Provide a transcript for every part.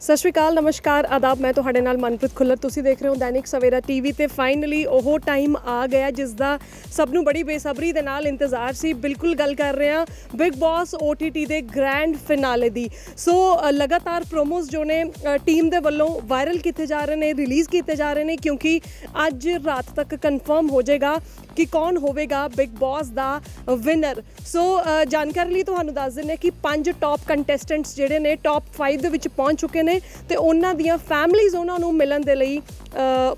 ਸਤਿ ਸ਼੍ਰੀ ਅਕਾਲ ਨਮਸਕਾਰ ਆਦਾਬ ਮੈਂ ਤੁਹਾਡੇ ਨਾਲ ਮਨਪ੍ਰੀਤ ਖੁੱਲਰ। ਤੁਸੀਂ ਦੇਖ ਰਹੇ ਹੋ ਦੈਨਿਕ ਸਵੇਰਾ ਟੀਵੀ ਤੇ ਫਾਈਨਲੀ ਉਹ ਟਾਈਮ ਆ ਗਿਆ ਜਿਸ ਦਾ ਸਭ ਨੂੰ ਬੜੀ ਬੇਸਬਰੀ ਦੇ ਨਾਲ ਇੰਤਜ਼ਾਰ ਸੀ। ਬਿਲਕੁਲ ਗੱਲ ਕਰ ਰਹੇ ਹਾਂ ਬਿਗ ਬਾਸ OTT ਦੇ ਗ੍ਰੈਂਡ ਫਿਨਾਲੇ ਦੀ। ਸੋ ਅ, ਲਗਾਤਾਰ ਪ੍ਰੋਮੋਸ ਜੋ ਨੇ ਟੀਮ ਦੇ ਵੱਲੋਂ ਵਾਇਰਲ ਕੀਤੇ ਜਾ ਰਹੇ ਨੇ ਰਿਲੀਜ਼ ਕੀਤੇ ਜਾ ਰਹੇ ਨੇ ਕਿਉਂਕਿ ਅੱਜ ਰਾਤ ਤੱਕ ਕਨਫਰਮ ਹੋ ਜਾਏਗਾ ਕਿ ਕੌਣ ਹੋਵੇਗਾ ਬਿਗ ਬਾਸ ਦਾ ਵਿਨਰ ਸੋ ਜਾਣਕਾਰੀ ਲਈ ਤੁਹਾਨੂੰ ਦੱਸ ਦਿੰਦੇ ਹਾਂ ਕਿ ਪੰਜ ਟੌਪ ਕੰਟੈਸਟੈਂਟਸ ਜਿਹੜੇ ਨੇ ਟੌਪ 5 ਦੇ ਵਿੱਚ ਪਹੁੰਚ ਚੁੱਕੇ ਨੇ ਤੇ ਉਹਨਾਂ ਦੀਆਂ ਫੈਮਲੀਜ਼ ਉਹਨਾਂ ਨੂੰ ਮਿਲਣ ਦੇ ਲਈ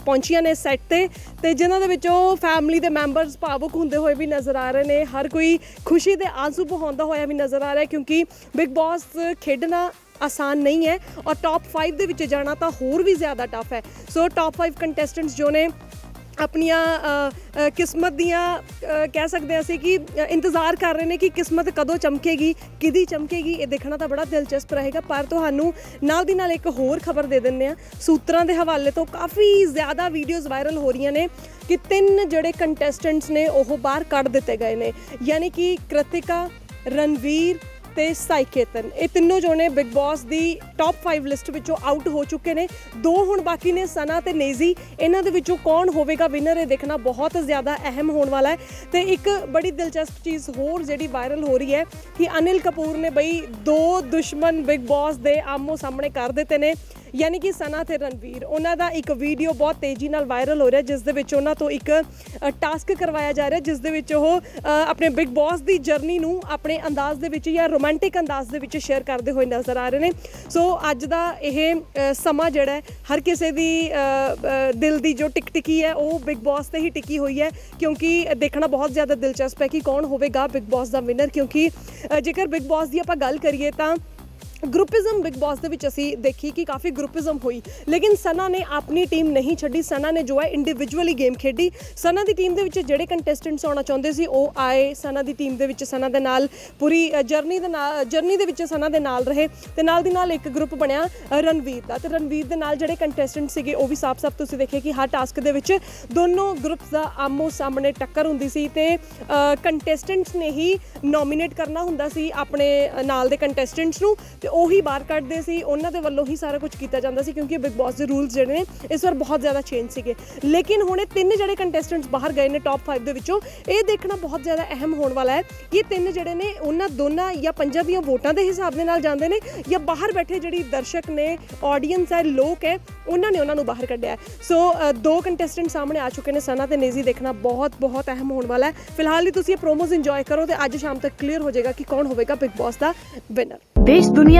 ਪਹੁੰਚੀਆਂ ਨੇ ਸੈੱਟ ਤੇ। ਤੇ ਜਿਨ੍ਹਾਂ ਦੇ ਵਿੱਚੋਂ ਫੈਮਿਲੀ ਦੇ ਮੈਂਬਰਸ ਭਾਵੁਕ ਹੁੰਦੇ ਹੋਏ ਵੀ ਨਜ਼ਰ ਆ ਰਹੇ ਨੇ। ਹਰ ਕੋਈ ਖੁਸ਼ੀ ਦੇ ਆਂਸੂ ਬਹਾਉਂਦਾ ਹੋਇਆ ਵੀ ਨਜ਼ਰ ਆ ਰਿਹਾ ਕਿਉਂਕਿ ਬਿਗ ਬਾਸ ਖੇਡਣਾ ਆਸਾਨ ਨਹੀਂ ਹੈ ਔਰ ਟੌਪ 5 ਦੇ ਵਿੱਚ ਜਾਣਾ ਤਾਂ ਹੋਰ ਵੀ ਜ਼ਿਆਦਾ ਟਫ ਹੈ। ਸੋ ਟੌਪ 5 ਕੰਟੈਸਟੈਂਟਸ ਜੋ ਨੇ ਆਪਣੀਆਂ ਕਿਸਮਤ ਦੀਆਂ ਕਹਿ ਸਕਦੇ ਹਾਂ ਅਸੀਂ ਕਿ ਇੰਤਜ਼ਾਰ ਕਰ ਰਹੇ ਨੇ ਕਿ ਕਿਸਮਤ ਕਦੋਂ ਚਮਕੇਗੀ ਕਿਦੀ ਚਮਕੇਗੀ, ਇਹ ਦੇਖਣਾ ਤਾਂ ਬੜਾ ਦਿਲਚਸਪ ਰਹੇਗਾ। ਪਰ ਤੁਹਾਨੂੰ ਨਾਲ ਦੀ ਨਾਲ ਇੱਕ ਹੋਰ ਖਬਰ ਦੇ ਦਿੰਨੇ ਆ ਸੂਤਰਾਂ ਦੇ ਹਵਾਲੇ ਤੋਂ ਕਾਫੀ ਜ਼ਿਆਦਾ ਵੀਡੀਓਜ਼ ਵਾਇਰਲ ਹੋ ਰਹੀਆਂ ਨੇ ਕਿ ਤਿੰਨ ਜਿਹੜੇ ਕੰਟੈਸਟੈਂਟਸ ਨੇ, ਉਹ ਬਾਹਰ ਕੱਢ ਦਿੱਤੇ ਗਏ ਨੇ। ਯਾਨੀ ਕਿ ਕ੍ਰਿਤਿਕਾ, ਰਣਵੀਰ ਤੇ ਸਾਈਕੇਤਨ। ਇਹ ਤਿੰਨੋਂ ਜੋ ਨੇ ਬਿਗ ਬਾਸ ਦੀ ਟੌਪ 5 ਲਿਸਟ ਵਿੱਚੋਂ ਆਊਟ ਹੋ ਚੁੱਕੇ ਨੇ। ਦੋ ਹੁਣ ਬਾਕੀ ਨੇ ਸਨਾ ਤੇ ਨੇਜ਼ੀ। ਇਹਨਾਂ ਦੇ ਵਿੱਚੋਂ ਕੌਣ ਹੋਵੇਗਾ ਵਿਨਰ ਇਹ ਦੇਖਣਾ ਬਹੁਤ ਜ਼ਿਆਦਾ ਅਹਿਮ ਹੋਣ ਵਾਲਾ ਹੈ। ਤੇ ਇੱਕ ਬੜੀ ਦਿਲਚਸਪ ਚੀਜ਼ ਹੋਰ ਜਿਹੜੀ ਵਾਇਰਲ ਹੋ ਰਹੀ ਹੈ ਕਿ ਅਨਿਲ ਕਪੂਰ ਨੇ ਬਈ ਦੋ ਦੁਸ਼ਮਣ ਬਿਗ ਬਾਸ ਦੇ ਆਮੋ ਸਾਹਮਣੇ ਕਰ ਦਿੱਤੇ ਨੇ। ਯਾਨੀ ਕਿ ਸਨਾ ਤੇ ਰਣਵੀਰ, ਉਹਨਾਂ ਦਾ ਇੱਕ ਵੀਡੀਓ ਬਹੁਤ ਤੇਜ਼ੀ ਨਾਲ ਵਾਇਰਲ ਹੋ ਰਿਹਾ, ਜਿਸ ਦੇ ਵਿੱਚ ਉਹਨਾਂ ਤੋਂ ਇੱਕ ਟਾਸਕ ਕਰਵਾਇਆ ਜਾ ਰਿਹਾ, ਜਿਸ ਦੇ ਵਿੱਚ ਉਹ ਆਪਣੇ ਬਿਗ ਬਾਸ ਦੀ ਜਰਨੀ ਨੂੰ ਆਪਣੇ ਅੰਦਾਜ਼ ਦੇ ਵਿੱਚ ਜਾਂ ਰੋਮਾਂਟਿਕ ਅੰਦਾਜ਼ ਦੇ ਵਿੱਚ ਸ਼ੇਅਰ ਕਰਦੇ ਹੋਏ ਨਜ਼ਰ ਆ ਰਹੇ ਨੇ। ਸੋ ਅੱਜ ਦਾ ਇਹ ਸਮਾਂ ਜਿਹੜਾ ਹੈ, ਹਰ ਕਿਸੇ ਦੀ ਦਿਲ ਦੀ ਜੋ ਟਿਕਟਿਕੀ ਹੈ, ਉਹ ਬਿਗ ਬਾਸ ਤੇ ਹੀ ਟਿਕੀ ਹੋਈ ਹੈ, ਕਿਉਂਕਿ ਦੇਖਣਾ ਬਹੁਤ ਜ਼ਿਆਦਾ ਦਿਲਚਸਪ ਹੈ ਕਿ ਕੌਣ ਹੋਵੇਗਾ ਬਿਗ ਬਾਸ ਦਾ ਵਿਨਰ ਕਿਉਂਕਿ ਜੇਕਰ ਬਿਗ ਬਾਸ ਦੀ ਆਪਾਂ ਗੱਲ ਕਰੀਏ ਤਾਂ ਗਰੁੱਪਿਜ਼ਮ ਬਿਗ ਬਾਸ ਦੇ ਵਿੱਚ ਅਸੀਂ ਦੇਖੀ ਕਿ ਕਾਫੀ ਗਰੁੱਪਿਜ਼ਮ ਹੋਈ। ਲੇਕਿਨ ਸਨਾ ਨੇ ਆਪਣੀ ਟੀਮ ਨਹੀਂ ਛੱਡੀ। ਸਨਾ ਨੇ ਜੋ ਹੈ ਇੰਡੀਵਿਜੂਅਲੀ ਗੇਮ ਖੇਡੀ। ਸਨਾ ਦੀ ਟੀਮ ਦੇ ਵਿੱਚ ਜਿਹੜੇ ਕੰਟੈਸਟੈਂਟਸ ਆਉਣਾ ਚਾਹੁੰਦੇ ਸੀ, ਉਹ ਆਏ। ਸਨਾ ਦੀ ਟੀਮ ਦੇ ਵਿੱਚ ਸਨਾ ਦੇ ਨਾਲ ਪੂਰੀ ਜਰਨੀ ਦੇ ਨਾਲ ਜਰਨੀ ਦੇ ਵਿੱਚ ਸਨਾ ਦੇ ਨਾਲ ਰਹੇ ਤੇ ਨਾਲ ਦੀ ਨਾਲ ਇੱਕ ਗਰੁੱਪ ਬਣਿਆ ਰਣਵੀਰ ਦਾ। ਤੇ ਰਣਵੀਰ ਦੇ ਨਾਲ ਜਿਹੜੇ ਕੰਟੈਸਟੈਂਟ ਸੀਗੇ, ਉਹ ਵੀ ਸਾਫ਼-ਸਾਫ਼ ਤੁਸੀਂ ਦੇਖਿਆ ਕਿ ਹਰ ਟਾਸਕ ਦੇ ਵਿੱਚ ਦੋਨੋਂ ਗਰੁੱਪਸ ਦਾ ਆਮੋ ਸਾਹਮਣੇ ਟੱਕਰ ਹੁੰਦੀ ਸੀ ਤੇ ਕੰਟੈਸਟੈਂਟਸ ਨੇ ਹੀ ਨੋਮੀਨੇਟ ਕਰਨਾ ਹੁੰਦਾ ਸੀ ਆਪਣੇ ਨਾਲ ਦੇ ਕੰਟੈਸਟੈਂਟਸ ਨੂੰ। ਤੇ ਉਹੀ ਬਾਹਰ ਕੱਢਦੇ ਸੀ, ਉਹਨਾਂ ਦੇ ਵੱਲੋਂ ਹੀ ਸਾਰਾ ਕੁਝ ਕੀਤਾ ਜਾਂਦਾ ਸੀ ਕਿਉਂਕਿ ਬਿਗ ਬਾਸ ਦੇ ਰੂਲਸ ਜਿਹੜੇ ਨੇ, ਇਸ ਵਾਰ ਬਹੁਤ ਜ਼ਿਆਦਾ ਚੇਂਜ ਸੀਗੇ। ਲੇਕਿਨ ਹੁਣ ਇਹ ਤਿੰਨ ਜਿਹੜੇ ਕੰਟੈਸਟੈਂਟਸ ਬਾਹਰ ਗਏ ਨੇ ਟਾਪ 5 ਦੇ ਵਿੱਚੋਂ, ਇਹ ਦੇਖਣਾ ਬਹੁਤ ਜ਼ਿਆਦਾ ਅਹਿਮ ਹੋਣ ਵਾਲਾ ਹੈ ਕਿ ਇਹ ਤਿੰਨ ਜਿਹੜੇ ਨੇ, ਉਹਨਾਂ ਦੋਨਾਂ ਜਾਂ ਪੰਜਾਂ ਦੀਆਂ ਵੋਟਾਂ ਦੇ ਹਿਸਾਬ ਦੇ ਨਾਲ ਜਾਂਦੇ ਨੇ ਜਾਂ ਬਾਹਰ ਬੈਠੇ ਜਿਹੜੀ ਦਰਸ਼ਕ ਨੇ ਆਡੀਅנס ਹੈ, ਲੋਕ ਹੈ, ਉਹਨਾਂ ਨੇ ਉਹਨਾਂ ਨੂੰ ਬਾਹਰ ਕੱਢਿਆ ਸੋ ਦੋ ਕੰਟੈਸਟੈਂਟ ਸਾਹਮਣੇ ਆ ਚੁੱਕੇ ਨੇ ਸਨਾ ਤੇ ਨੇਜ਼ੀ ਦੇਖਣਾ ਬਹੁਤ ਬਹੁਤ ਅਹਿਮ ਹੋਣ ਵਾਲਾ ਹੈ। ਫਿਲਹਾਲ ਹੀ ਤੁਸੀਂ ਇਹ ਪ੍ਰੋਮੋਜ਼ ਇੰਜੋਏ ਕਰੋ ਤੇ ਅੱਜ ਸ਼ਾਮ ਤੱਕ ਕਲੀਅਰ ਹੋ ਜਾਏਗਾ ਕਿ ਕੌਣ ਹੋਵੇਗਾ ਬਿਗ ਬਾਸ ਦਾ ਵਿਨਰ ਦੇਸ਼ ਦੁਨੀਆ